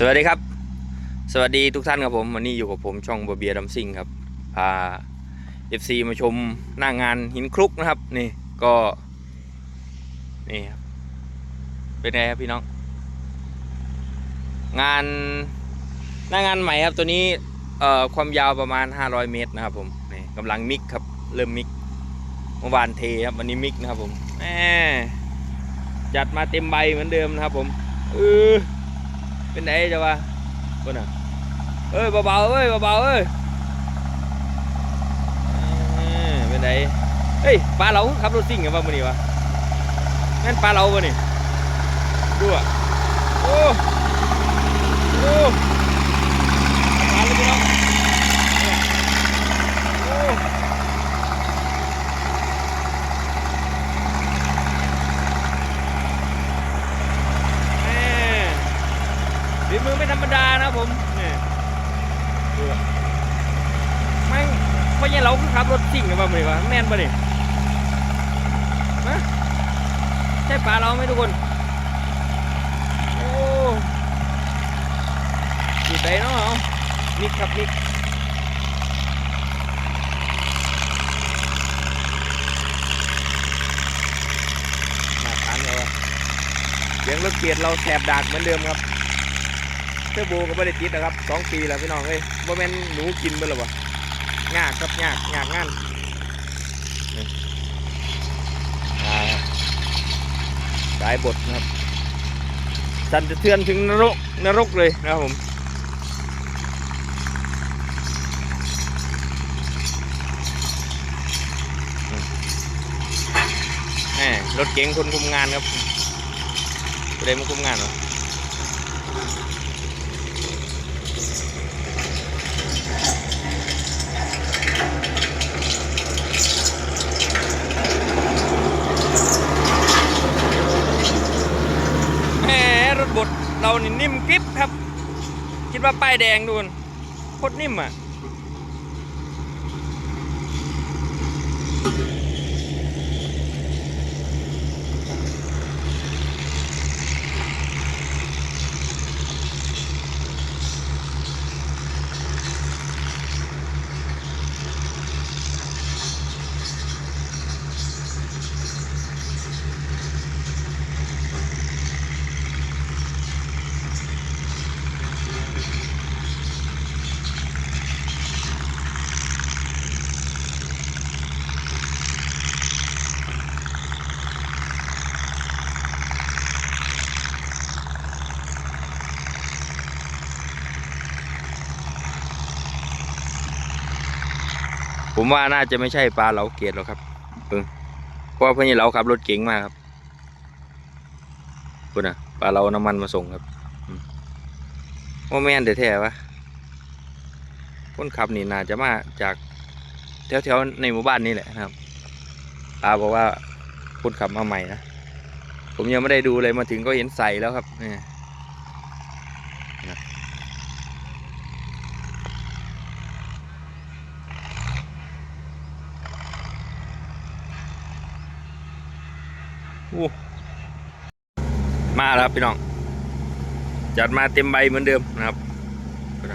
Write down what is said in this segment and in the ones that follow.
สวัสดีครับ สวัสดีทุกท่านครับผมวันนี้อยู่กับผมช่องบเบียดัมซิงครับพา FC มาชมหน้างานหินคลุกนะครับ นี่ก็นี่ครับเป็นไงครับพี่น้อง งานหน้างานใหม่ครับตัวนี้เอ่อความยาวประมาณ 500 เมตรนะครับผมนี่กำลังมิกครับเริ่มมิกเมื่อวานเทครับวันนี้มิกนะครับผมแหมจัดมาเต็มใบเหมือนเดิมนะครับผมเออ เป็นไหนจะว่าคนอะเอ้ยเบาๆเอ้ยเบาๆเอ้ยเอ้ยเป็นไหนเฮ้ยปลาเหลาขับรถซิ่งกันป่ะมื้อนี่วะนั่นปลาเหลาป่ะนี่ดูอะโอ้โอ้ปลาเลยพี่น้องเนี่ยโอ้แม่ ฝีมือไม่ธรรมดานะผมเนี่ยดูอะแม่งไม่ใช่เราคือขับรถจริงกันป่ะมึงวะแม่นป่ะนี่ะใช่ปลาเราไหมทุกคน โอ้ดีใจเนาะเอามิกครับมิกมาทานเลยวะเสียงรถเกียรเราแสบดากเหมือนเดิมครับเทอร์โบก็ไม่ได้ติดนะครับสองปีแล้วพี่น้องเอ้ยบ่แม่นหนูกินเบ่หรอวะ ยากครับยากยากงานนี่อ่าสายบทนะครับสันจะเทือนถึงนรกนรกเลยนะครับผมรถเก๋งคนคุมงานครับไปได้มาคุมงานเหรอ แหมรถบด เรานี่นิ่มกริบครับ คิดว่าป้ายแดงดูนโคตรนิ่มอะ ว่าน่าจะไม่ใช่ปลาเหลาเกตหรอกครับเพิ่งเพราะเพื่อนเราขับรถเก๋งมากครับคุณอะปลาเราน้ำมันมาส่งครับว่าแม่นแท้วะคนขับนี่น่าจะมาจากแถวๆในหมู่บ้านนี่แหละนะครับปลาบอกว่าคนขับมาใหม่นะผมยังไม่ได้ดูเลยมาถึงก็เห็นใส่แล้วครับนี่นะ มาแล้วครับพี่น้อง จัดมาเต็มใบเหมือนเดิมนะครับน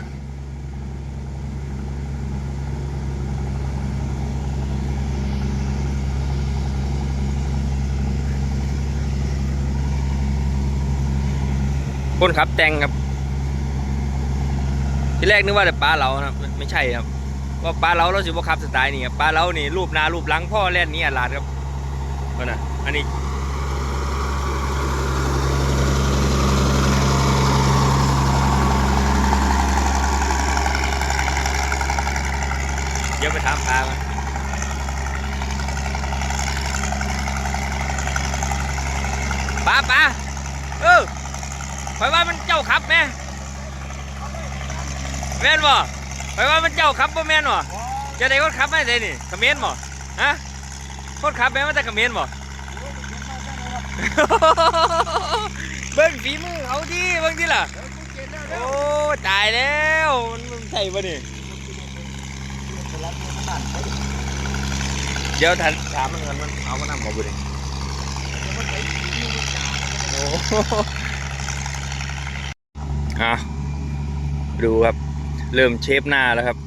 คนขับแต่งครับ ที่แรกนึกว่าแต่ปลาเรานะครับไม่ใช่ครับว่าปลาเราเราสิบ่ขับสไตล์นี่ครับปลาเรานี่รูปนารูปหลังพ่อแล่นนี้อาลาดครับก็นะอันนี้ เดี๋ยวไปถามปลามาปลาปลาเออ ไปว่ามันเจ้าขับแม่แม่นบ่ไปว่ามันเจ้าขับบ่แม่นบ่จะได้คนขับไม่ได้นี่เขมิ้นบ่ฮะคนขับแม่นมาแต่เขมิ้นบ่เบิ่งฝีมือเขาดิเบิ่งดิล่ะโอ้ตายแล้วมันมันใช่ปะนี่เดี๋ยวถามถามมันกันมันเอามานั่งมาบุญโอ้โห อะดูครับ เริ่มเชฟหน้าแล้วครับ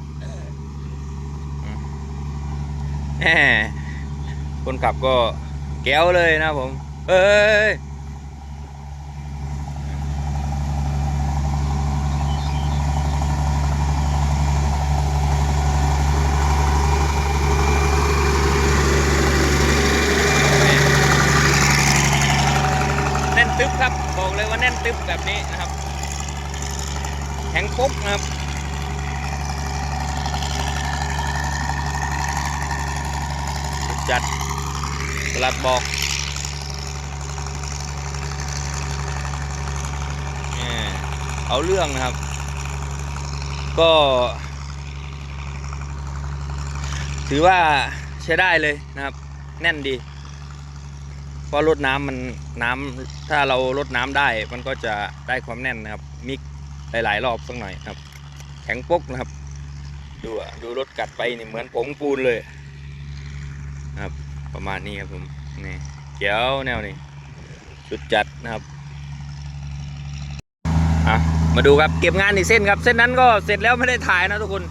แหมคนขับก็แก้วเลยนะผม เอ้ยแน่นตึ๊บครับ บอกเลยว่าแน่นตึ๊บแบบนี้ ครบนะครับจัดสลัดบอกเอาเรื่องนะครับ ก็ ถือว่าใช้ได้เลยนะครับ แน่นดี เพราะรดน้ำมันน้ำถ้าเราลดน้ำได้ มันก็จะได้ความแน่นนะครับมิก หลายๆ รอบสักหน่อยครับ แข็งปกนะครับ ดูดูรถกัดไปนี่เหมือนผงปูนเลยครับ ประมาณนี้ครับผมนี่เกียวแนวนี้สุดจัดนะครับอะมาดูครับเก็บงานอีกเส้นครับ เส้นนั้นก็เสร็จแล้วไม่ได้ถ่ายนะทุกคน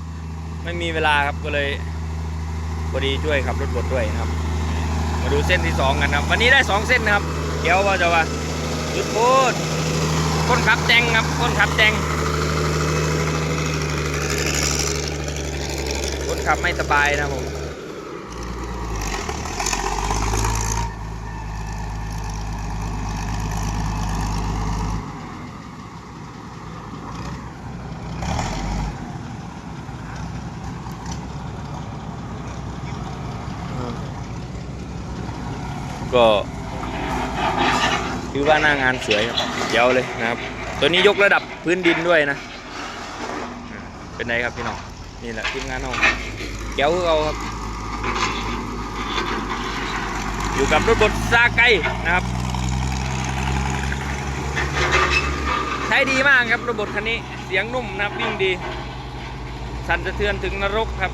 ไม่มีเวลาครับก็เลยพอดีช่วยขับรถบดด้วยนะครับ มาดูเส้นที่สองกันครับ วันนี้ได้สองเส้นนะครับเกียวว่าจะว่าจุดพูด คนขับแจงครับคนขับแจงคนขับไม่สบายนะผมก็ ถือว่าหน้างานสวยครับเจ๋วเลยนะครับ ตัวนี้ยกระดับพื้นดินด้วยนะ เป็นไงครับพี่น้อง นี่แหละทีมงานเราเจ๋วเราครับ อยู่กับรถบดซาไกนะครับ ใช้ดีมากครับระบบคันนี้ เสียงนุ่มนะครับวิ่งดี สั่นสะเทือนถึงนรกครับ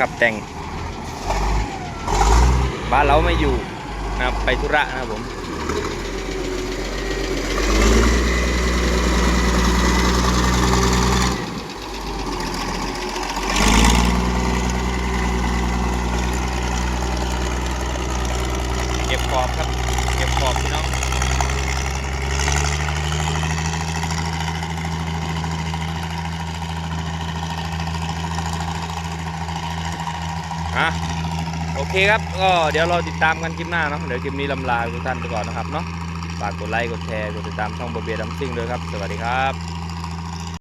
ขับแต่งบ้านเราไม่อยู่นะครับไปธุระนะครับผม เก็บขอบครับ เก็บขอบพี่น้อง อะโอเคครับ ก็เดี๋ยวเราติดตามกันคลิปหน้าเนาะเดี๋ยวคลิปนี้ลำลาทุกท่านไปก่อนนะครับเนาะฝากกดไลค์กดแชร์กดติดตามช่องบเบียดัมซิ่งด้วยครับ สวัสดีครับ